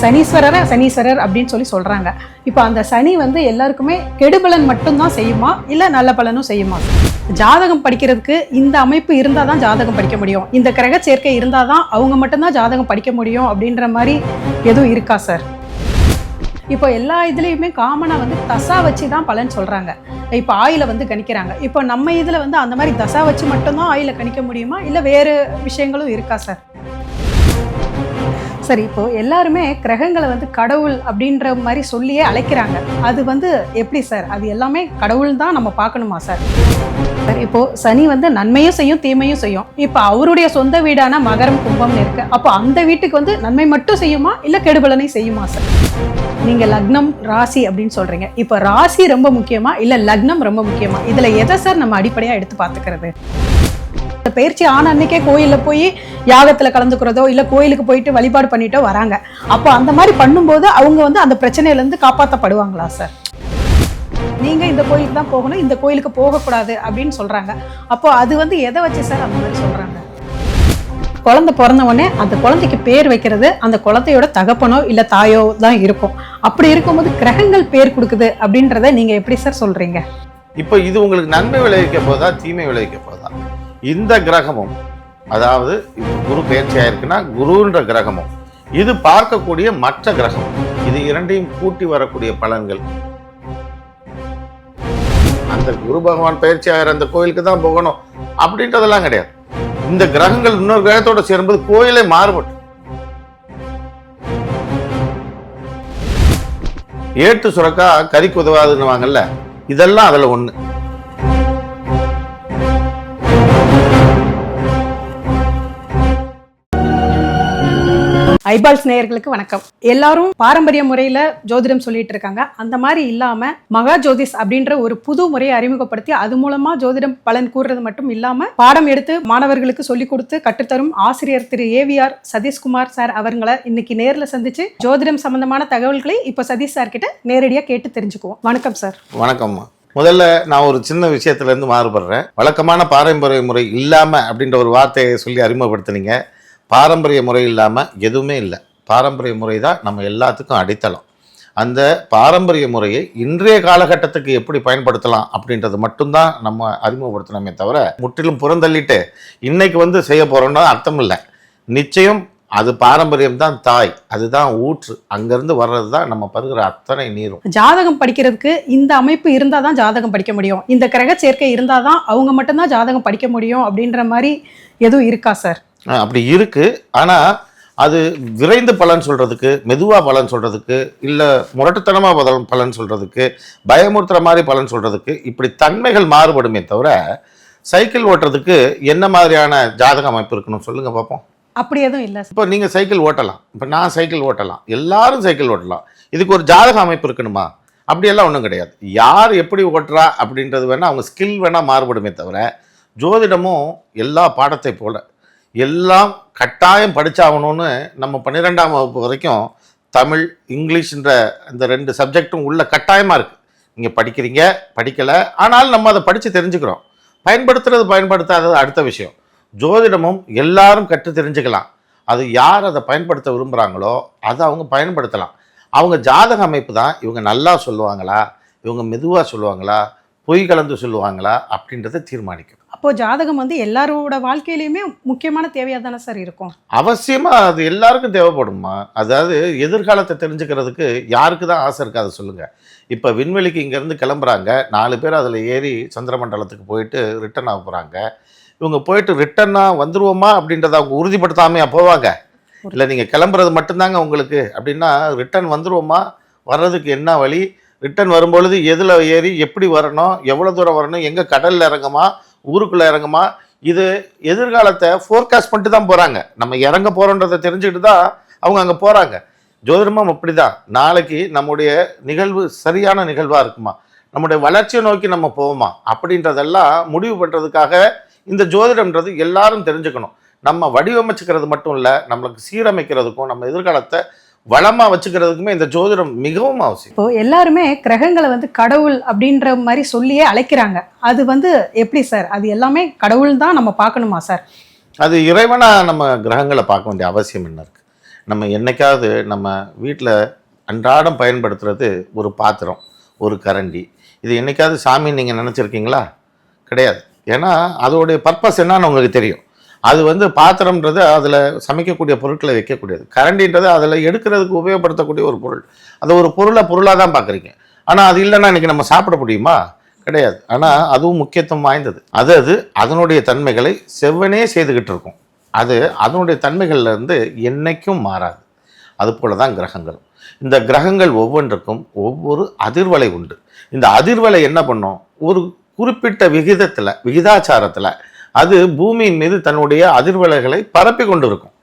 சனீஸ்வரரை சனீஸ்வரர் அப்படின்னு சொல்லி சொல்கிறாங்க இப்போ அந்த சனி வந்து எல்லாருக்குமே கெடுபலன் மட்டும்தான் செய்யுமா? இல்லை நல்ல பலனும் செய்யுமா? ஜாதகம் படிக்கிறதுக்கு இந்த அமைப்பு இருந்தால் தான் ஜாதகம் படிக்க முடியும். இந்த கிரக சேர்க்கை இருந்தால் தான் அவங்க மட்டும்தான் ஜாதகம் படிக்க முடியும் அப்படின்ற மாதிரி எதுவும் இருக்கா சார்? இப்போ எல்லா இதுலேயுமே காமனாக வந்து தசா வச்சு தான் பலன் சொல்கிறாங்க இப்போ ஆயில வந்து கணிக்கிறாங்க. இப்போ நம்ம இதில் வந்து அந்த மாதிரி தசா வச்சு மட்டும்தான் ஆயில கணிக்க முடியுமா? இல்லை வேறு விஷயங்களும் இருக்கா சார்? சரி இப்போ எல்லாருமே கிரகங்களை வந்து கடவுள் அப்படின்ற மாதிரி சொல்லியே அழைக்கிறாங்க. அது வந்து எப்படி சார்? அது எல்லாமே கடவுள் தான் நம்ம பார்க்கணுமா சார்? சார் இப்போ சனி வந்து நன்மையும் செய்யும் தீமையும் செய்யும். இப்போ அவருடைய சொந்த வீடான மகரம் கும்பம்னு இருக்கு. அப்போ அந்த வீட்டுக்கு வந்து நன்மை மட்டும் செய்யுமா? இல்லை கெடுபலனை செய்யுமா சார்? நீங்க லக்னம் ராசி அப்படின்னு சொல்றீங்க. இப்போ ராசி ரொம்ப முக்கியமா? இல்ல லக்னம் ரொம்ப முக்கியமா? இதுல எதை சார் நம்ம அடிப்படையா எடுத்து பார்த்துக்கிறது? இந்த பயிற்சி ஆன அன்னைக்கே கோயிலில் போய் யாகத்தில் கலந்துக்கிறதோ இல்லை கோயிலுக்கு போயிட்டு வழிபாடு பண்ணிட்டோ வராங்க. அப்போ அந்த மாதிரி பண்ணும்போது அவங்க வந்து அந்த பிரச்சனையில இருந்து காப்பாற்றப்படுவாங்களா சார்? நீங்கள் இந்த கோயிலுக்கு தான் போகணும் இந்த கோயிலுக்கு போகக்கூடாது அப்படின்னு சொல்றாங்க. அப்போ அது வந்து எதை வச்சு சார் அந்த மாதிரி சொல்றாங்க? குழந்தை பிறந்த உடனே அந்த குழந்தைக்கு பேர் வைக்கிறது அந்த குழந்தையோட தகப்பனோ இல்லை தாயோ தான் இருக்கும். அப்படி இருக்கும்போது கிரகங்கள் பேர் கொடுக்குது அப்படின்றத நீங்க எப்படி சார் சொல்றீங்க? இப்போ இது உங்களுக்கு நன்மை விளைவிக்க போதா தீமை விளைவிக்க போதா? இந்த கிரகமும் அதாவது குரு பயிற்சியா இருக்குன்னா குருன்ற கிரகமும் இது பார்க்கக்கூடிய மற்ற கிரகம் இது இரண்டையும் கூட்டி வரக்கூடிய பலன்கள். அந்த குரு பகவான் பயிற்சி ஆகிற அந்த கோயிலுக்கு தான் போகணும். அப்படின்றதெல்லாம் கிடையாது. இந்த கிரகங்கள் இன்னொரு கிரகத்தோட சேரும்போது கோயிலே மாறுபட்டு. ஏட்டு சுரக்கா கறிக்கு உதவாதுன்னுவாங்கல்ல இதெல்லாம் அதில் ஒன்று ஐபால்ஸ் நேயர்களுக்கு வணக்கம். எல்லாரும் பாரம்பரிய முறையில ஜோதிடம் சொல்லிட்டு இருக்காங்க. அந்த மாதிரி இல்லாம மகா ஜோதிஷ் அப்படின்ற ஒரு புது முறையை அறிமுகப்படுத்தி அது மூலமா ஜோதிடம் பலன் கூறுறது மட்டும் இல்லாம பாடம் எடுத்து மாணவர்களுக்கு சொல்லிக் கொடுத்து கற்றுத்தரும் ஆசிரியர் திரு ஏவிஆர் சதீஷ்குமார் சார் அவங்களை இன்னைக்கு நேர்ல சந்திச்சு ஜோதிடம் சம்பந்தமான தகவல்களை இப்போ சதீஷ் சார் கிட்ட நேரடியா கேட்டு தெரிஞ்சுக்குவோம். வணக்கம் சார் வணக்கம்மா. முதல்ல நான் ஒரு சின்ன விஷயத்துல இருந்து மாறுபடுறேன். வழக்கமான பாரம்பரிய முறை இல்லாம அப்படின்ற ஒரு வார்த்தையை சொல்லி அறிமுகப்படுத்துனீங்க. பாரம்பரிய முறை இல்லாமல் எதுவுமே இல்லை. பாரம்பரிய முறை தான் நம்ம எல்லாத்துக்கும் அடித்தளம். அந்த பாரம்பரிய முறையை இன்றைய காலகட்டத்துக்கு எப்படி பயன்படுத்தலாம் அப்படின்றது மட்டும்தான் நம்ம அறிமுகப்படுத்தணுமே தவிர முற்றிலும் புறந்தள்ளிட்டு இன்னைக்கு வந்து செய்ய போகிறோன்னா அர்த்தம் இல்லை. நிச்சயம் அது பாரம்பரியம் தான் தாய் அதுதான் ஊற்று. அங்கேருந்து வர்றது தான் நம்ம பருகிற அத்தனை நீரும். ஜாதகம் படிக்கிறதுக்கு இந்த அமைப்பு இருந்தால் தான் ஜாதகம் படிக்க முடியும். இந்த கிரக சேர்க்கை இருந்தால் தான் அவங்க மட்டும்தான் ஜாதகம் படிக்க முடியும் அப்படின்ற மாதிரி எதுவும் இருக்கா சார்? அப்படி இருக்கு. ஆனா அது விரைந்து பலன் சொல்றதுக்கு மெதுவா பலன் சொல்றதுக்கு இல்ல முரட்டுத்தனமா பலன் பலன் சொல்றதுக்கு பயமுறுத்துற மாதிரி பலன் சொல்றதுக்கு இப்படி தன்மைகள் மாறுபடுமே தவிர சைக்கிள் ஓட்டுறதுக்கு என்ன மாதிரியான ஜாதக அமைப்பு இருக்கணும் சொல்லுங்க பார்ப்போம் அப்படி எதுவும் இல்லை இப்போ நீங்க சைக்கிள் ஓட்டலாம். இப்போ நான் சைக்கிள் ஓட்டலாம். எல்லாரும் சைக்கிள் ஓட்டலாம். இதுக்கு ஒரு ஜாதக அமைப்பு இருக்கணுமா? அப்படியெல்லாம் ஒன்றும் கிடையாது. யார் எப்படி ஓட்டுறா அப்படின்றது வேணால் அவங்க ஸ்கில் வேணால் மாறுபடுமே தவிர ஜோதிடமும் எல்லா பாடத்தை போல எல்லாம் கட்டாயம் படித்தாகணும்னு நம்ம பன்னிரெண்டாம் வகுப்பு வரைக்கும் தமிழ் இங்கிலீஷ்ன்ற அந்த ரெண்டு சப்ஜெக்ட்டும் உள்ள கட்டாயமாக இருக்குது நீங்கள் படிக்கிறீங்க படிக்கலை ஆனால் நம்ம அதை படித்து தெரிஞ்சுக்கிறோம். பயன்படுத்துறது பயன்படுத்தாதது அடுத்த விஷயம். ஜோதிடமும் எல்லாரும் கற்று தெரிஞ்சுக்கலாம். அது யார் அதை பயன்படுத்த விரும்புகிறாங்களோ அதை அவங்க பயன்படுத்தலாம். அவங்க ஜாதக அமைப்பு தான் இவங்க நல்லா சொல்லுவாங்களா? இவங்க மெதுவாக சொல்லுவாங்களா? பொய் கலந்து சொல்லுவாங்களா அப்படின்றத தீர்மானிக்கும் அப்போ ஜாதகம் வந்து எல்லாரோட வாழ்க்கையிலயுமே முக்கியமான தேவையா தானே சார் இருக்கும்? அவசியமா அது எல்லாருக்கும் தேவைப்படுமா? அதாவது எதிர்காலத்தை தெரிஞ்சுக்கிறதுக்கு யாருக்கு தான் ஆசை இருக்கு? அதை சொல்லுங்க. இப்போ விண்வெளிக்கு இங்கேருந்து கிளம்புறாங்க. நாலு பேர் அதில் ஏறி சந்திரமண்டலத்துக்கு போயிட்டு ரிட்டர்ன் ஆக போகிறாங்க இவங்க போயிட்டு ரிட்டர்னாக வந்துருவோமா அப்படின்றத அவங்க உறுதிப்படுத்தாமையா போவாங்க? இல்லை நீங்கள் கிளம்புறது மட்டும்தாங்க உங்களுக்கு. அப்படின்னா ரிட்டர்ன் வந்துருவோமா? வர்றதுக்கு என்ன வழி? ரிட்டர்ன் வரும்பொழுது எதில் ஏறி எப்படி வரணும் எவ்வளோ தூரம் வரணும் எங்கே கடலில் இறங்குமா ஊருக்குள்ளே இறங்குமா இது எதிர்காலத்தை ஃபோர்காஸ்ட் பண்ணிட்டு தான் போகிறாங்க நம்ம இறங்க போகிறோன்றதை தெரிஞ்சுக்கிட்டு தான் அவங்க அங்கே போகிறாங்க ஜோதிடமும் அப்படி தான் நாளைக்கு நம்முடைய நிகழ்வு சரியான நிகழ்வாக இருக்குமா? நம்முடைய வளர்ச்சியை நோக்கி நம்ம போவோமா? அப்படின்றதெல்லாம் முடிவு பண்ணுறதுக்காக இந்த ஜோதிடம்ன்றது எல்லாரும் தெரிஞ்சுக்கணும். நம்ம வடிவமைச்சுக்கிறது மட்டும் இல்லை நம்மளுக்கு சீரமைக்கிறதுக்கும் நம்ம எதிர்காலத்தை வளமாக வச்சுக்கிறதுக்குமே இந்த ஜோதிடம் மிகவும் அவசியம். இப்போ எல்லாருமே கிரகங்களை வந்து கடவுள் அப்படின்ற மாதிரி சொல்லியே அழைக்கிறாங்க. அது வந்து எப்படி சார்? அது எல்லாமே கடவுள் தான் நம்ம பார்க்கணுமா சார்? அது இறைவனா நம்ம கிரகங்களை பார்க்க வேண்டிய அவசியம் என்ன இருக்கு? நம்ம என்னைக்காவது நம்ம வீட்டில் அன்றாடம் பயன்படுத்துறது ஒரு பாத்திரம் ஒரு கரண்டி. இது என்னைக்காவது சாமி நீங்கள் நினச்சிருக்கீங்களா? கிடையாது. ஏன்னா அதோடைய பர்பஸ் என்னன்னு உங்களுக்கு தெரியும். அது வந்து பாத்திரம்ன்றது அதில் சமைக்கக்கூடிய பொருட்களை வைக்கக்கூடியது. கரண்டின்றது அதில் எடுக்கிறதுக்கு உபயோகப்படுத்தக்கூடிய ஒரு பொருள். அந்த ஒரு பொருளை பொருளாக தான் பார்க்குறீங்க ஆனால் அது இல்லைன்னா இன்றைக்கி நம்ம சாப்பிட முடியுமா? கிடையாது. ஆனால் அதுவும் முக்கியத்துவம் வாய்ந்தது. அது அது அதனுடைய தன்மைகளை செவ்வனே செய்துக்கிட்டு இருக்கும். அது அதனுடைய தன்மைகள்லேருந்து என்றைக்கும் மாறாது. அதுபோல தான் கிரகங்களும் இந்த கிரகங்கள் ஒவ்வொன்றுக்கும் ஒவ்வொரு அதிர்வலை உண்டு. இந்த அதிர்வலை என்ன பண்ணும்? ஒரு குறிப்பிட்ட விகிதத்தில் விகிதாச்சாரத்தில் அது பூமியின் மீது தன்னுடைய அதிர்வலைகளை பரப்பி கொண்டு இருக்கும்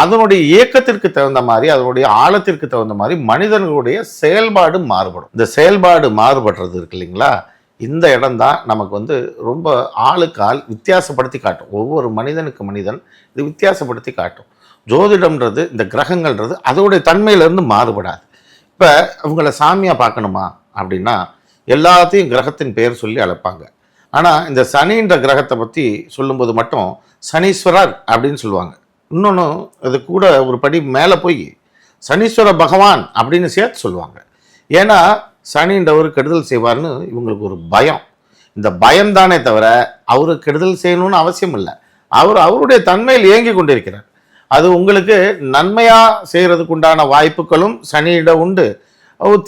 அதனுடைய இயக்கத்திற்கு தகுந்த மாதிரி அதனுடைய ஆழத்திற்கு தகுந்த மாதிரி மனிதர்களுடைய செயல்பாடு மாறுபடும். இந்த செயல்பாடு மாறுபடுறது இருக்கு இல்லைங்களா? இந்த இடம்தான் நமக்கு வந்து ரொம்ப ஆளுக்கு ஆள் வித்தியாசப்படுத்தி காட்டும். ஒவ்வொரு மனிதனுக்கு மனிதன் இது வித்தியாசப்படுத்தி காட்டும். ஜோதிடம்ன்றது இந்த கிரகங்கள்ன்றது அதோடைய தன்மையிலேருந்து மாறுபடாது. இப்போ அவங்கள சாமியாக பார்க்கணுமா அப்படின்னா எல்லாத்தையும் கிரகத்தின் பெயர் சொல்லி அழைப்பாங்க. ஆனால் இந்த சனின்ற கிரகத்தை பற்றி சொல்லும்போது மட்டும் சனீஸ்வரர் அப்படின்னு சொல்லுவாங்க. இன்னொன்று அது கூட ஒரு படி மேலே போய் சனீஸ்வர பகவான் அப்படின்னு சேர்த்து சொல்லுவாங்க. ஏன்னா சனின்றவர் கெடுதல் செய்வார்னு இவங்களுக்கு ஒரு பயம். இந்த பயம் தானே தவிர அவரு கெடுதல் செய்யணும்னு அவசியம் இல்லை. அவர் அவருடைய தன்மையில் இயங்கி கொண்டிருக்கிறார். அது உங்களுக்கு நன்மையாக செய்கிறதுக்கு உண்டான வாய்ப்புகளும் சனியிடம் உண்டு.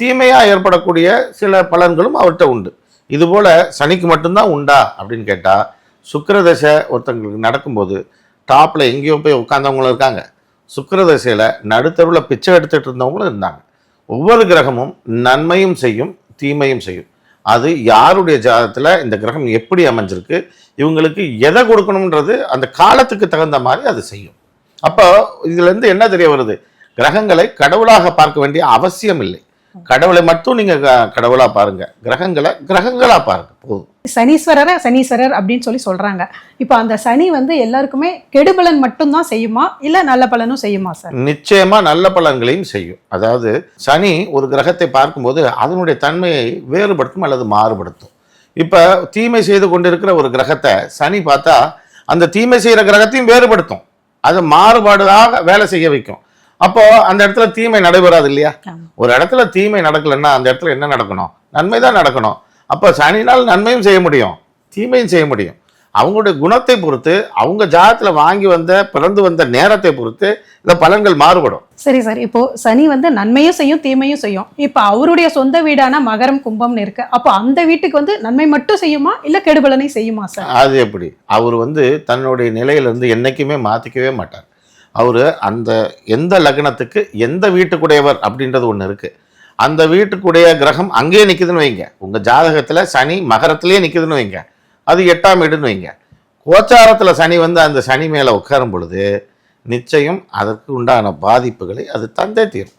தீமையாக ஏற்படக்கூடிய சில பலன்களும் அவர்கிட்ட உண்டு. இதுபோல் சனிக்கு மட்டும்தான் உண்டா அப்படின்னு கேட்டால் சுக்கரதசை ஒருத்தங்களுக்கு நடக்கும்போது டாப்பில் எங்கேயோ போய் உட்காந்தவங்களும் இருக்காங்க. சுக்கரதசையில் நடுத்தருவில் பிச்சை எடுத்துகிட்டு இருந்தவங்களும் இருந்தாங்க. ஒவ்வொரு கிரகமும் நன்மையும் செய்யும் தீமையும் செய்யும். அது யாருடைய ஜாதகத்தில் இந்த கிரகம் எப்படி அமைஞ்சிருக்கு இவங்களுக்கு எதை கொடுக்கணுன்றது அந்த காலத்துக்கு தகுந்த மாதிரி அது செய்யும். அப்போ இதுலேருந்து என்ன தெரிய வருது? கிரகங்களை கடவுளாக பார்க்க வேண்டிய அவசியம் இல்லை. கடவுளை மட்டும் நீங்கள் கடவுளாக பாருங்க. கிரகங்களை கிரகங்களாக பாருங்க. போதும். சனீஸ்வரரை சனீஸ்வரர் அப்படின்னு சொல்லி சொல்றாங்க. இப்போ அந்த சனி வந்து எல்லாருக்குமே கெடுபலன் மட்டும்தான் செய்யுமா? இல்ல நல்ல பலனும் செய்யுமா சார்? நிச்சயமா நல்ல பலன்களையும் செய்யும். அதாவது சனி ஒரு கிரகத்தை பார்க்கும்போது அதனுடைய தன்மையை வேறுபடுத்தும் அல்லது மாறுபடுத்தும். இப்ப தீமை செய்து கொண்டிருக்கிற ஒரு கிரகத்தை சனி பார்த்தா அந்த தீமை செய்யற கிரகத்தையும் வேறுபடுத்தும். அது மாறுபாடாக வேலை செய்ய வைக்கும். அப்போ அந்த இடத்துல தீமை நடைபெறாது இல்லையா. ஒரு இடத்துல தீமை நடக்கலைன்னா அந்த இடத்துல என்ன நடக்கணும்? நன்மை தான் நடக்கணும். அப்போ சனினால் நன்மையும் செய்ய முடியும். தீமையும் செய்ய முடியும். அவங்களுடைய குணத்தை பொறுத்து அவங்க ஜாதத்தில் வாங்கி வந்த பிறந்து வந்த நேரத்தை பொறுத்து இந்த பலன்கள் மாறுபடும். சரி சார். இப்போ சனி வந்து நன்மையும் செய்யும் தீமையும் செய்யும். இப்போ அவருடைய சொந்த வீடான மகரம் கும்பம்னு இருக்கு. அப்போ அந்த வீட்டுக்கு வந்து நன்மை மட்டும் செய்யுமா? இல்ல கெடுபலனை செய்யுமா சார்? அது எப்படி? அவர் வந்து தன்னுடைய நிலையிலிருந்து என்னைக்குமே மாற்றிக்கவே மாட்டார். அவர் அந்த எந்த லக்னத்துக்கு எந்த வீட்டுக்குடையவர் அப்படின்றது ஒன்று இருக்குது அந்த வீட்டுக்குடைய கிரகம் அங்கேயே நிற்குதுன்னு வைங்க. உங்கள் ஜாதகத்தில் சனி மகரத்திலேயே நிற்குதுன்னு வைங்க. அது எட்டாம் வீடுன்னு வைங்க. கோச்சாரத்தில் சனி வந்து அந்த சனி மேலே உட்காரும் பொழுது நிச்சயம் அதற்கு உண்டான பாதிப்புகளை அது தந்தே தீரும்.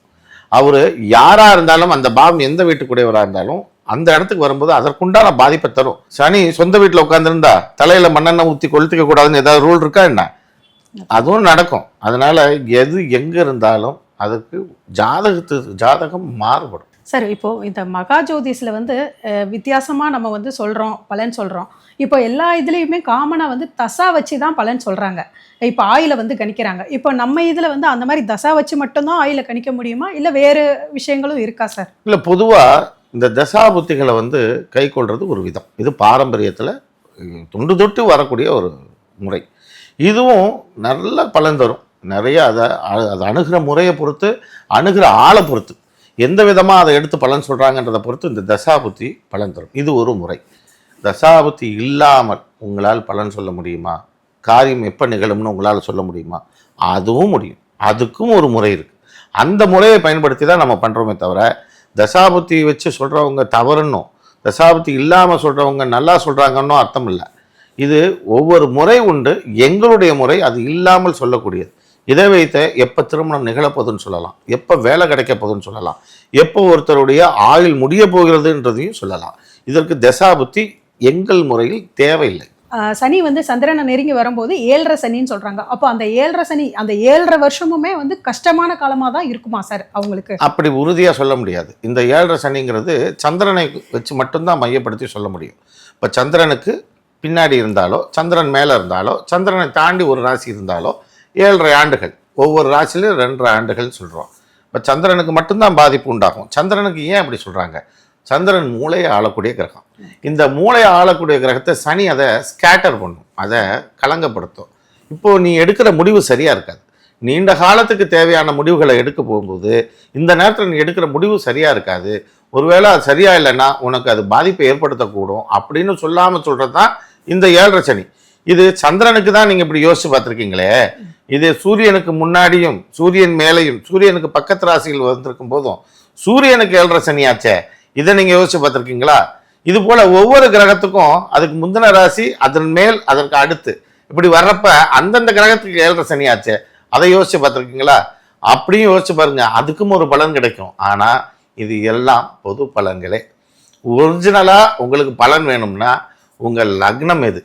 அவர் யாராக இருந்தாலும் அந்த பாவம் எந்த வீட்டுக்குடையவராக இருந்தாலும் அந்த இடத்துக்கு வரும்போது அதற்குண்டான பாதிப்பை தரும். சனி சொந்த வீட்டில் உட்காந்துருந்தா தலையில் மண்ணெண்ணெய் ஊற்றி கொளுத்திக்க கூடாதுன்னு ஏதாவது ரூல் இருக்கா என்ன? அதுவும் நடக்கும். அதனால எது எங்கே இருந்தாலும் அதுக்கு ஜாதகத்து ஜாதகம் மாறுபடும். சார் இப்போ இந்த மகா ஜோதிஷ்ல வந்து அஹ், வித்தியாசமா நம்ம வந்து சொல்றோம் பலன் சொல்றோம். இப்போ எல்லா இதுலயுமே காமனா வந்து தசா வச்சு தான் பலன் சொல்றாங்க. இப்போ ஆயில வந்து கணிக்கிறாங்க. இப்போ நம்ம இதுல வந்து அந்த மாதிரி தசா வச்சு மட்டும்தான் ஆயில கணிக்க முடியுமா? இல்ல வேறு விஷயங்களும் இருக்கா சார் இல்லை பொதுவாக இந்த தசாபுத்திகளை வந்து கை கொள்வது ஒரு விதம். இது பாரம்பரியத்தில் தொண்டு தொட்டு வரக்கூடிய ஒரு முறை. இதுவும் நல்ல பலன் தரும். நிறைய அதை அ- அதை அணுகிற முறையை பொறுத்து அணுகிற ஆளை பொறுத்து. எந்த விதமாக அதை எடுத்து பலன் சொல்கிறாங்கன்றதை பொறுத்து இந்த தசாபுத்தி பலன் தரும். இது ஒரு முறை. தசாபுத்தி இல்லாமல் உங்களால் பலன் சொல்ல முடியுமா? காரியம் எப்போ நிகழும்னு உங்களால் சொல்ல முடியுமா? அதுவும் முடியும். அதுக்கும் ஒரு முறை இருக்குது அந்த முறையை பயன்படுத்தி தான் நம்ம பண்ணுறோமே தவிர தசாபுத்தி வச்சு சொல்கிறவங்க தவறுன்னும் தசாபுத்தி இல்லாமல் சொல்கிறவங்க நல்லா சொல்கிறாங்கன்னும் அர்த்தம் இல்லை. இது ஒவ்வொரு முறை உண்டு எங்களுடைய முறை அது இல்லாமல் சொல்லக்கூடியது. இதை வைத்து எப்போ திருமணம் நிகழப்போகுதுன்னு சொல்லலாம் எப்போ வேலை கிடைக்க போகுதுன்னு சொல்லலாம் எப்போ ஒருத்தருடைய ஆயுள் முடிய போகிறதுன்றதையும் சொல்லலாம். இதற்கு தசாபுத்தி எங்கள் முறையில் தேவையில்லை. சனி வந்து சந்திரனை நெருங்கி வரும்போது ஏழரை சனின்னு சொல்றாங்க. அப்போ அந்த ஏழரை சனி அந்த ஏழரை வருஷமுமே வந்து கஷ்டமான காலமா தான் இருக்குமா சார் அவங்களுக்கு? அப்படி உறுதியாக சொல்ல முடியாது. இந்த ஏழரை சனிங்கிறது சந்திரனை வச்சு மட்டும்தான் மையப்படுத்தி சொல்ல முடியும். இப்போ சந்திரனுக்கு பின்னாடி இருந்தாலோ சந்திரன் மேலே இருந்தாலோ சந்திரனை தாண்டி ஒரு ராசி இருந்தாலோ ஏழரை ஆண்டுகள். ஒவ்வொரு ராசிலையும் ரெண்டரை ஆண்டுகள் சொல்கிறோம் இப்போ சந்திரனுக்கு மட்டும்தான் பாதிப்பு உண்டாகும். சந்திரனுக்கு ஏன் அப்படி சொல்கிறாங்க சந்திரன் மூளையை ஆளக்கூடிய கிரகம். இந்த மூளையை ஆளக்கூடிய கிரகத்தை சனி அதை ஸ்கேட்டர் பண்ணும். அதை கலங்கப்படுத்தும். இப்போது நீ எடுக்கிற முடிவு சரியாக இருக்காது. நீண்ட காலத்துக்கு தேவையான முடிவுகளை எடுக்க போகும்போது இந்த நேரத்தில் நீ எடுக்கிற முடிவு சரியாக இருக்காது. ஒருவேளை அது சரியாக இல்லைன்னா உனக்கு அது பாதிப்பை ஏற்படுத்தக்கூடும் அப்படின்னு சொல்லாமல் சொல்கிறது தான் இந்த ஏழரை சனி. இது சந்திரனுக்கு தான் நீங்கள் இப்படி யோசிச்சு பார்த்துருக்கீங்களே. இது சூரியனுக்கு முன்னாடியும் சூரியன் மேலேயும் சூரியனுக்கு பக்கத்து ராசிகள் வந்திருக்கும் போதும் சூரியனுக்கு ஏழரை சனியாச்சே இதை நீங்கள் யோசிச்சு பார்த்துருக்கீங்களா? இது போல ஒவ்வொரு கிரகத்துக்கும் அதுக்கு முந்தின ராசி அதன் மேல் அதற்கு அடுத்து. இப்படி வர்றப்ப அந்தந்த கிரகத்துக்கு ஏழரை சனியாச்சே அதை யோசிச்சு பார்த்துருக்கீங்களா? அப்படியும் யோசிச்சு பாருங்க அதுக்கும் ஒரு பலன் கிடைக்கும். ஆனால் இது எல்லாம் பொது பலன்களே. ஒரிஜினலாக உங்களுக்கு பலன் வேணும்னா உங்கள் லக்னம் எது?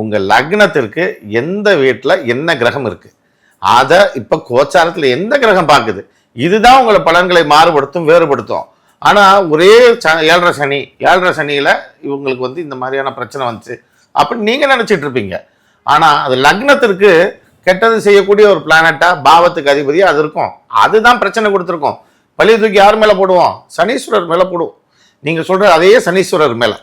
உங்கள் லக்னத்திற்கு எந்த வீட்டில் என்ன கிரகம் இருக்குது அதை இப்போ கோச்சாரத்தில் எந்த கிரகம் பார்க்குது இதுதான் உங்களை பலன்களை மாறுபடுத்தும் வேறுபடுத்தும். ஆனால் ஒரே ச ஏழரை சனி ஏழரை சனியில் இவங்களுக்கு வந்து இந்த மாதிரியான பிரச்சனை வந்துச்சு அப்படின்னு நீங்கள் நினச்சிட்டு இருப்பீங்க. ஆனால் அது லக்னத்திற்கு கெட்டது செய்யக்கூடிய ஒரு பிளானட்டாக பாவத்துக்கு அதிபதியாக அது இருக்கும். அதுதான் பிரச்சனை கொடுத்துருக்கோம். பழிய தூக்கி யார் மேலே போடுவோம்? சனீஸ்வரர் மேலே போடுவோம். நீங்கள் சொல்கிற அதே சனீஸ்வரர் மேலே.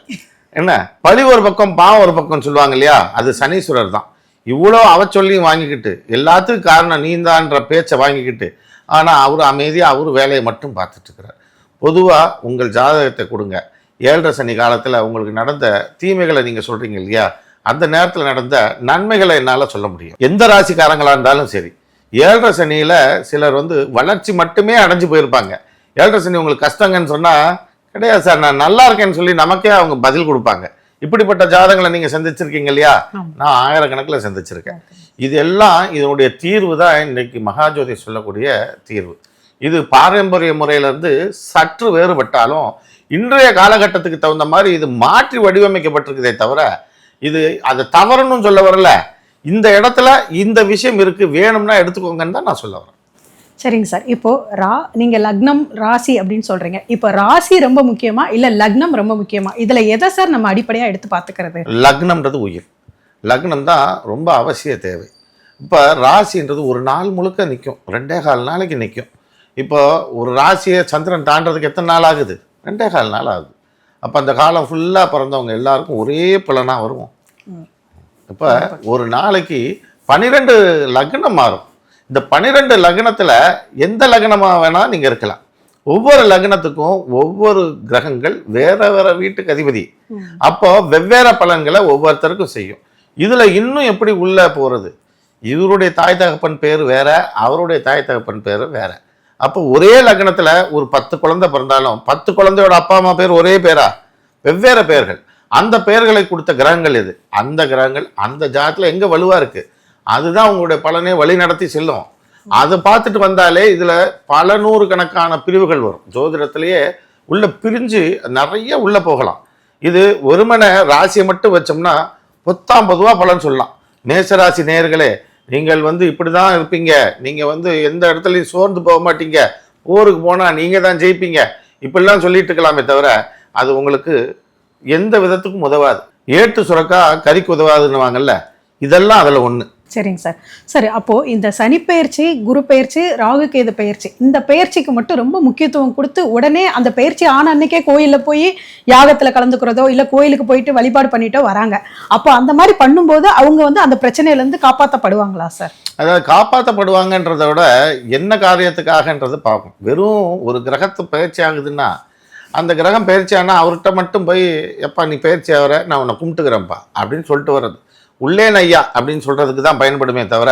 என்ன? பழி ஒரு பக்கம் பாவம் ஒரு பக்கம் சொல்லுவாங்க இல்லையா? அது சனீஸ்வரர் தான். இவ்வளோ அவ சொல்லியும் வாங்கிக்கிட்டு எல்லாத்துக்கும் காரணம் நீந்தான்ற பேச்சை வாங்கிக்கிட்டு ஆனால் அவர் அமைதியாக அவர் வேலையை மட்டும் பார்த்துட்ருக்கிறார் பொதுவாக உங்கள் ஜாதகத்தை கொடுங்க. ஏழரை சனி காலத்தில் உங்களுக்கு நடந்த தீமைகளை நீங்கள் சொல்கிறீங்க இல்லையா? அந்த நேரத்தில் நடந்த நன்மைகளை என்னால் சொல்ல முடியும். எந்த ராசிக்காரங்களாக இருந்தாலும் சரி ஏழரை சனியில் சிலர் வந்து வளர்ச்சி மட்டுமே அடைஞ்சு போயிருப்பாங்க. ஏழரை சனி உங்களுக்கு கஷ்டங்கன்னு சொன்னால் கிடையாது சார். நான் நல்லா இருக்கேன்னு சொல்லி நமக்கே அவங்க பதில் கொடுப்பாங்க. இப்படிப்பட்ட ஜாதகங்களை நீங்கள் சந்திச்சிருக்கீங்க இல்லையா. நான் ஆயிரக்கணக்கில் சந்திச்சிருக்கேன். இது எல்லாம் இதனுடைய தீர்வு தான் இன்னைக்கு மகாஜோதி சொல்லக்கூடிய தீர்வு. இது பாரம்பரிய முறையிலேருந்து சற்று வேறுபட்டாலும் இன்றைய காலகட்டத்துக்கு தகுந்த மாதிரி இது மாற்றி வடிவமைக்கப்பட்டிருக்குதே தவிர இது அதை தவறுன்னு சொல்ல வரல. இந்த இடத்துல இந்த விஷயம் இருக்கு வேணும்னா எடுத்துக்கோங்கன்னு தான் நான் சொல்ல வரேன். சரிங்க சார். இப்போ ரா நீங்க லக்னம் ராசி அப்படின்னு சொல்றீங்க. இப்போ ராசி ரொம்ப முக்கியமா இல்ல லக்னம் ரொம்ப முக்கியமா? இதுல எதை சார் நம்ம அடிப்படையா எடுத்து பாத்துக்கிறது லக்னம்ன்றது உயிர். லக்னம் தான் ரொம்ப அவசிய தேவை. இப்போ ராசின்றது ஒரு நாள் முழுக்க நிற்கும் ரெண்டே கால் நாளைக்கு நிற்கும் இப்போ ஒரு ராசியை சந்திரன் தாண்டறதுக்கு எத்தனை நாள் ஆகுது? ரெண்டே கால் நாள் ஆகுது. அப்போ அந்த காலம் ஃபுல்லாக பிறந்தவங்க எல்லாருக்கும் ஒரே பலனாக வருவோம். இப்போ ஒரு நாளைக்கு பன்னிரெண்டு லக்னம் மாறும். இந்த பன்னிரெண்டு லக்னத்தில் எந்த லக்னமாக வேணால் நீங்கள் இருக்கலாம். ஒவ்வொரு லக்னத்துக்கும் ஒவ்வொரு கிரகங்கள் வேற வேற வீட்டுக்கு அதிபதி. அப்போ வெவ்வேறு பலன்களை ஒவ்வொருத்தருக்கும் செய்யும். இதில் இன்னும் எப்படி உள்ளே போகிறது இவருடைய தாய் தகப்பன் பேர் வேற அவருடைய தாய் தகப்பன் பேர் வேற. அப்போ ஒரே லக்னத்தில் ஒரு பத்து குழந்தை பிறந்தாலும் பத்து குழந்தையோட அப்பா அம்மா பேர் ஒரே பேரா? வெவ்வேறு பெயர்கள் அந்த பெயர்களை கொடுத்த கிரகங்கள் எது? அந்த கிரகங்கள் அந்த ஜாதத்தில் எங்கே வலுவாக இருக்குது அதுதான் உங்களுடைய பலனை வழி நடத்தி செல்லும். அதை பார்த்துட்டு வந்தாலே இதில் பல நூறு கணக்கான பிரிவுகள் வரும். ஜோதிடத்திலேயே உள்ள பிரிஞ்சு நிறைய உள்ளே போகலாம். இது ஒருமனை ராசியை மட்டும் வச்சோம்னா பத்தாம் பொதுவாக பலன் சொல்லலாம். மேசராசி நேர்களே நீங்கள் வந்து இப்படி தான் இருப்பீங்க. நீங்கள் வந்து எந்த இடத்துலையும் சோர்ந்து போக மாட்டீங்க. ஊருக்கு போனால் நீங்கள் தான் ஜெயிப்பீங்க. இப்படிலாம் சொல்லிட்டு இருக்கலாமே தவிர அது உங்களுக்கு எந்த விதத்துக்கும் உதவாது. ஏட்டு சுரக்கா கறிக்கு உதவாதுன்னுவாங்கல்ல இதெல்லாம் அதில் ஒன்று சரிங்க சார். சரி அப்போது இந்த சனி பெயர்ச்சி குரு பெயர்ச்சி ராகு கேது பெயர்ச்சி இந்த பெயர்ச்சிக்கு மட்டும் ரொம்ப முக்கியத்துவம் கொடுத்து உடனே அந்த பெயர்ச்சி ஆன அன்னைக்கே கோயிலில் போய் யாகத்தில் கலந்துக்கிறதோ இல்லை கோயிலுக்கு போயிட்டு வழிபாடு பண்ணிட்டோ வராங்க. அப்போ அந்த மாதிரி பண்ணும்போது அவங்க வந்து அந்த பிரச்சனையிலேருந்து காப்பாற்றப்படுவாங்களா சார்? அதாவது காப்பாற்றப்படுவாங்கன்றத விட என்ன காரியத்துக்காகன்றது பார்க்கும் வெறும் ஒரு கிரகத்து பயிற்சி ஆகுதுன்னா அந்த கிரகம் பயிற்சி ஆனால் அவர்கிட்ட மட்டும் போய் எப்பா நீ பயிற்சி ஆகிற நான் உன்னை கும்பிட்டுக்கிறேன்ப்பா அப்படின்னு சொல்லிட்டு வர்றது. உள்ளே ஐயா அப்படின்னு சொல்கிறதுக்கு தான் பயன்படுமே தவிர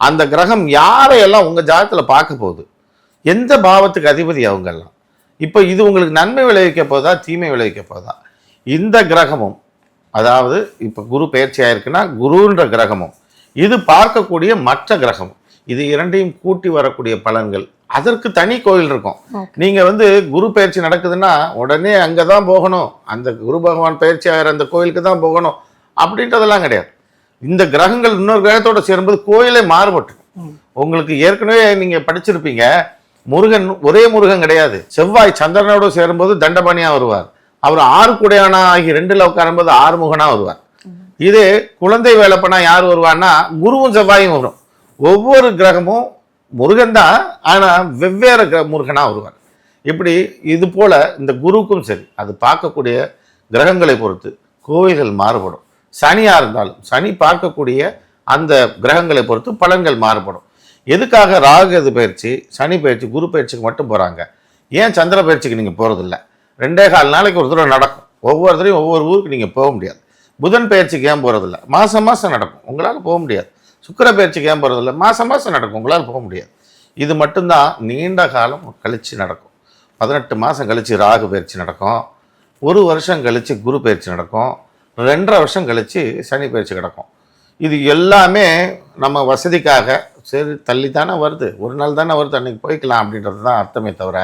அந்த கிரகம் யாரையெல்லாம் உங்கள் ஜாதகத்தில் பார்க்க போகுது? எந்த பாவத்துக்கு அதிபதி அவங்கெல்லாம்? இப்போ இது உங்களுக்கு நன்மை விளைவிக்க போதா தீமை விளைவிக்க போதா? இந்த கிரகமும் அதாவது இப்போ குரு பயிற்சி ஆயிருக்குன்னா குருன்ற கிரகமும் இது பார்க்கக்கூடிய மற்ற கிரகம் இது இரண்டையும் கூட்டி வரக்கூடிய பலன்கள் அதற்கு தனி கோயில் இருக்கும். Okay. நீங்க வந்து குரு பயிற்சி நடக்குதுன்னா உடனே அங்கே தான் போகணும். அந்த குரு பகவான் பயிற்சி ஆகிற அந்த கோயிலுக்கு தான் போகணும். அப்படின்றதெல்லாம் கிடையாது. இந்த கிரகங்கள் இன்னொரு கிரகத்தோட சேரும்போது கோயிலே மாறுபட்டுரும் ம். உங்களுக்கு ஏற்கனவே நீங்க படிச்சிருப்பீங்க முருகன் ஒரே முருகன் கிடையாது. செவ்வாய் சந்திரனோட சேரும்போது தண்டபாணியா வருவார். அவர் ஆறு குடையானா ஆகி ரெண்டுல உட்காரும்போது ஆறுமுகனா வருவார். இது குழந்தை வேலைப்பனா யார் வருவான்னா குருவும் செவ்வாயும் வரும். ஒவ்வொரு கிரகமும் முருகன் தான் ஆனால் வெவ்வேறு கிர- முருகனா வருவார். இப்படி இது போல இந்த குருவுக்கும் சரி அது பார்க்கக்கூடிய கிரகங்களை பொறுத்து கோவில்கள் மாறுபடும். சனியாக இருந்தாலும் சனி பார்க்கக்கூடிய அந்த கிரகங்களை பொறுத்து பலன்கள் மாறுபடும். எதுக்காக ராகு எது பயிற்சி சனி பயிற்சி குரு பயிற்சிக்கு மட்டும் போகிறாங்க ஏன் சந்திர பயிற்சிக்கு நீங்கள் போகிறதில்ல ரெண்டே கால் நாளைக்கு ஒரு தடவை நடக்கும். ஒவ்வொருத்தரையும் ஒவ்வொரு ஊருக்கு நீங்கள் போக முடியாது. புதன் பயிற்சிக்கு ஏன் போகிறதில்ல மாதம் மாதம் நடக்கும். உங்களால் போக முடியாது. சுக்கிர பயிற்சிக்கு ஏன் போகிறதில்ல மாதம் மாதம் நடக்கும். உங்களால் போக முடியாது. இது மட்டும்தான் நீண்ட காலம் கழித்து நடக்கும். பதினெட்டு மாதம் கழித்து ராகு பயிற்சி நடக்கும். ஒரு வருஷம் கழித்து குரு பயிற்சி நடக்கும். ரெண்டரை வருஷம் கழித்து சனி பயிற்சி கிடக்கும். இது எல்லாமே நம்ம வசதிக்காக சரி தள்ளி தானே வருது. ஒரு நாள் தானே வருது அன்றைக்கி போய்க்கலாம் அப்படின்றது தான் அர்த்தமே தவிர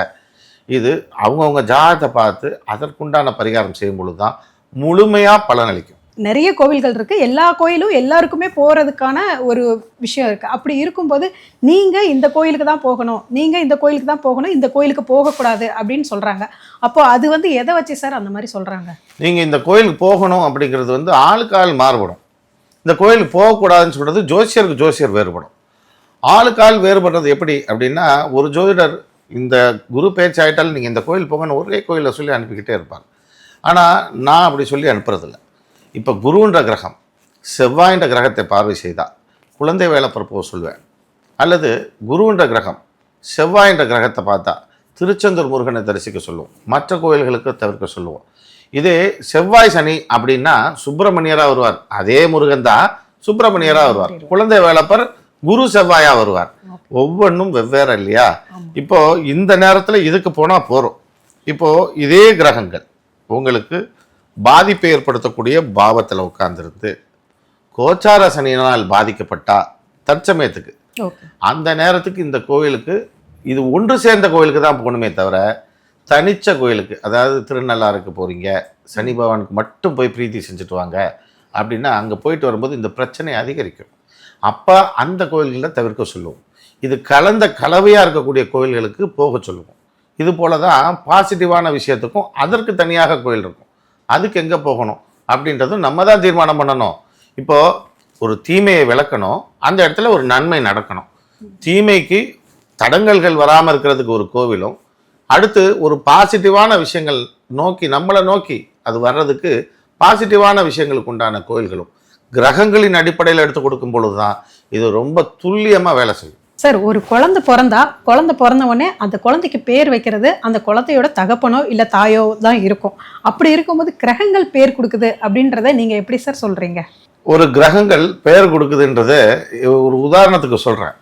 இது அவங்கவுங்க ஜாதகத்தை பார்த்து அதற்குண்டான பரிகாரம் செய்யும் பொழுது தான் முழுமையாக பலனளிக்கும். நிறைய கோவில்கள் இருக்குது எல்லா கோயிலும் எல்லாருக்குமே போகிறதுக்கான ஒரு விஷயம் இருக்குது அப்படி இருக்கும்போது நீங்கள் இந்த கோயிலுக்கு தான் போகணும். நீங்கள் இந்த கோயிலுக்கு தான் போகணும். இந்த கோயிலுக்கு போகக்கூடாது அப்படின்னு சொல்கிறாங்க அப்போது அது வந்து எதை வச்சு சார் அந்த மாதிரி சொல்கிறாங்க நீங்கள் இந்த கோயிலுக்கு போகணும் அப்படிங்கிறது வந்து ஆளுக்கு ஆள் மாறுபடும். இந்த கோயிலுக்கு போகக்கூடாதுன்னு சொல்கிறது ஜோசியருக்கு ஜோசியர் வேறுபடும். ஆளுக்கு ஆள் வேறுபடுறது எப்படி அப்படின்னா ஒரு ஜோதிடர் இந்த குரு பேச்சு நீங்கள் இந்த கோயில் போங்கன்னு ஒரே கோயிலில் சொல்லி அனுப்பிக்கிட்டே இருப்பார். ஆனால் நான் அப்படி சொல்லி அனுப்புறதில்ல. இப்போ குருன்ற கிரகம் செவ்வாயின்ற கிரகத்தை பார்வை செய்தால் குழந்தை வேலை பரப்போ சொல்வேன். அல்லது குருன்ற கிரகம் செவ்வாயின்ற கிரகத்தை பார்த்தா திருச்செந்தூர் முருகனை தரிசிக்க சொல்லுவோம். மற்ற கோயில்களுக்கு தவிர்க்க சொல்லுவோம். இதே செவ்வாய் சனி அப்படின்னா சுப்பிரமணியரா வருவார். அதே முருகன் தான் சுப்பிரமணியரா வருவார். குழந்தை வேலப்பர் குரு செவ்வாயா வருவார். ஒவ்வொன்றும் வெவ்வேறு இல்லையா? இப்போ இந்த நேரத்துல இதுக்கு போனா போறோம். இப்போ இதே கிரகங்கள் உங்களுக்கு பாதிப்பை ஏற்படுத்தக்கூடிய பாவத்தில் உட்கார்ந்திருந்து கோச்சார சனியினால் பாதிக்கப்பட்டா தற்சமயத்துக்கு. அந்த நேரத்துக்கு இந்த கோயிலுக்கு இது ஒன்று சேர்ந்த கோயிலுக்கு தான் போகணுமே தவிர தனிச்ச கோயிலுக்கு அதாவது திருநள்ளாறுக்கு போகிறீங்க சனி பகவானுக்கு மட்டும் போய் பிரீத்தி செஞ்சுட்டு வாங்க அப்படின்னா அங்கே போயிட்டு வரும்போது இந்த பிரச்சனை அதிகரிக்கும். அப்போ அந்த கோயில்களில் தவிர்க்க சொல்லுவோம். இது கலந்த கலவையாக இருக்கக்கூடிய கோயில்களுக்கு போக சொல்லுவோம். இது போல தான் பாசிட்டிவான விஷயத்துக்கும் அதற்கு தனியாக கோயில் இருக்கும். அதுக்கு எங்கே போகணும்? அப்படின்றதும் நம்ம தான் தீர்மானம் பண்ணணும். இப்போது ஒரு தீமையை விளக்கணும். அந்த இடத்துல ஒரு நன்மை நடக்கணும். தீமைக்கு தடங்கல்கள் வராமல் இருக்கிறதுக்கு ஒரு கோவிலும் அடுத்து ஒரு பாசிட்டிவான விஷயங்கள் நோக்கி நம்மளை நோக்கி அது வர்றதுக்கு பாசிட்டிவான விஷயங்களுக்கு உண்டான கோயில்களும் கிரகங்களின் அடிப்படையில் எடுத்து கொடுக்கும் பொழுது தான் இது ரொம்ப துல்லியமாக வேலை செய்யும். சார் ஒரு குழந்தை பிறந்தா குழந்தை பிறந்த உடனே அந்த குழந்தைக்கு பேர் வைக்கிறது அந்த குழந்தையோட தகப்பனோ இல்லை தாயோ தான் இருக்கும். அப்படி இருக்கும்போது கிரகங்கள் பேர் கொடுக்குது அப்படின்றத நீங்கள் எப்படி சார் சொல்கிறீங்க ஒரு கிரகங்கள் பெயர் கொடுக்குதுன்றது ஒரு உதாரணத்துக்கு சொல்கிறேன்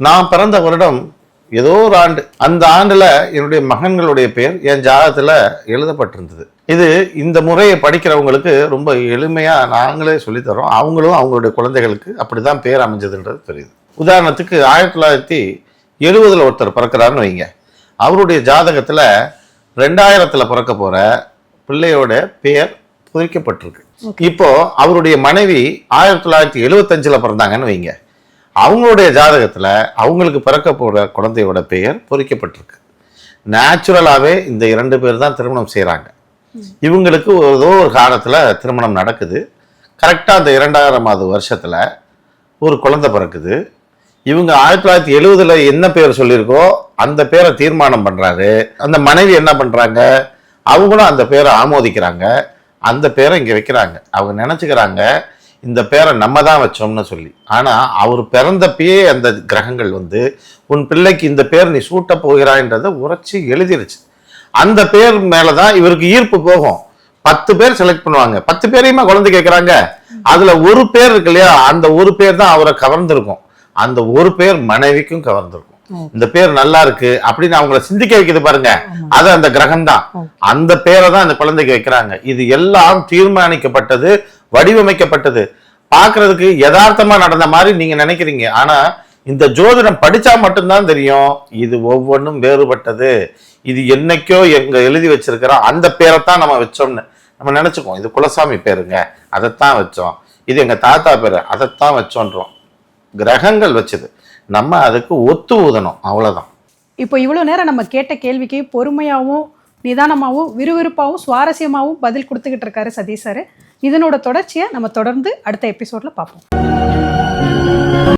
நான் பிறந்த வருடம் ஏதோ ஒரு ஆண்டு அந்த ஆண்டில் என்னுடைய மகன்களுடைய பேர் என் ஜாதகத்தில் எழுதப்பட்டிருந்தது. இது இந்த முறையை படிக்கிறவங்களுக்கு ரொம்ப எளிமையாக நாங்களே சொல்லித்தரோம். அவங்களும் அவங்களுடைய குழந்தைகளுக்கு அப்படி தான் பேர் அமைஞ்சதுன்றது தெரியுது. உதாரணத்துக்கு ஆயிரத்தி தொள்ளாயிரத்தி எழுபதில் ஒருத்தர் பிறக்கிறாருன்னு வைங்க. அவருடைய ஜாதகத்தில் ரெண்டாயிரத்தில் பிறக்க போகிற பிள்ளையோட பேர் பொறிக்கப்பட்டிருக்கு இப்போ அவருடைய மனைவி ஆயிரத்தி தொள்ளாயிரத்தி எழுவத்தஞ்சுல பிறந்தாங்கன்னு வைங்க. அவங்களுடைய ஜாதகத்துல அவங்களுக்கு பிறக்க போற குழந்தையோட பெயர் பொறிக்கப்பட்டிருக்கு. நேச்சுரலாகவே இந்த இரண்டு பேர் தான் திருமணம் செய்கிறாங்க இவங்களுக்கு ஏதோ ஒரு காலத்தில் திருமணம் நடக்குது. கரெக்டாக அந்த இரண்டாயிரமாவது வருஷத்தில் ஒரு குழந்தை பிறக்குது. இவங்க ஆயிரத்தி தொள்ளாயிரத்தி எழுவதுல என்ன பேர் சொல்லியிருக்கோ அந்த பேரை தீர்மானம் பண்றாரு. அந்த மனைவி என்ன பண்றாங்க? அவங்களும் அந்த பேரை ஆமோதிக்கிறாங்க. அந்த பேரை இங்கே வைக்கிறாங்க. அவங்க நினச்சிக்கிறாங்க இந்த பேரை நம்ம தான் வச்சோம்னு சொல்லி. ஆனால் அவர் பிறந்தப்பயே அந்த கிரகங்கள் வந்து உன் பிள்ளைக்கு இந்த பேர் நீ சூட்ட போகிறாய்ன்றதை உரைச்சி எழுதிருச்சு. அந்த பேர் மேலே தான் இவருக்கு ஈர்ப்பு போகும். பத்து பேர் செலக்ட் பண்ணுவாங்க. பத்து பேரையுமா குழந்தை கேட்குறாங்க அதில் ஒரு பேர் இருக்கு இல்லையா? அந்த ஒரு பேர் தான் அவரை கவர்ந்துருக்கும். அந்த ஒரு பேர் மனைவிக்கும் கவர்ந்திருக்கும். இந்த பேர் நல்லா இருக்கு அப்படின்னு அவங்கள சிந்திக்க வைக்குது பாருங்க. அது அந்த கிரகம் தான் அந்த பேரை தான் அந்த குழந்தைக்கு வைக்கிறாங்க. இது எல்லாம் தீர்மானிக்கப்பட்டது வடிவமைக்கப்பட்டது. பார்க்கிறதுக்கு யதார்த்தமா நடந்த மாதிரி நீங்க நினைக்கிறீங்க. ஆனா இந்த ஜோதிடம் படிச்சா மட்டும்தான் தெரியும். இது ஒவ்வொன்றும் வேறுபட்டது. இது என்னைக்கோ எங்க எழுதி வச்சிருக்கிறோம் அந்த பேரை தான் நம்ம வச்சோம்னு நம்ம நினைச்சுக்கோம் இது குலசாமி பேருங்க. அதைத்தான் வச்சோம். இது எங்க தாத்தா பேரு. அதைத்தான் வச்சோன்றோம். கிரகங்கள் வச்சது. நம்ம அதுக்கு ஒத்து ஊதணும் அவ்வளவுதான். இப்போ இவ்வளோ நேரம் நம்ம கேட்ட கேள்விக்கு பொறுமையாகவும் நிதானமாகவும் விறுவிறுப்பாகவும் சுவாரஸ்யமாகவும் பதில் கொடுத்துக்கிட்டு இருக்காரு சதீஷ் சார். இதனோட தொடர்ச்சியை நம்ம தொடர்ந்து அடுத்த எபிசோட்ல பார்ப்போம்.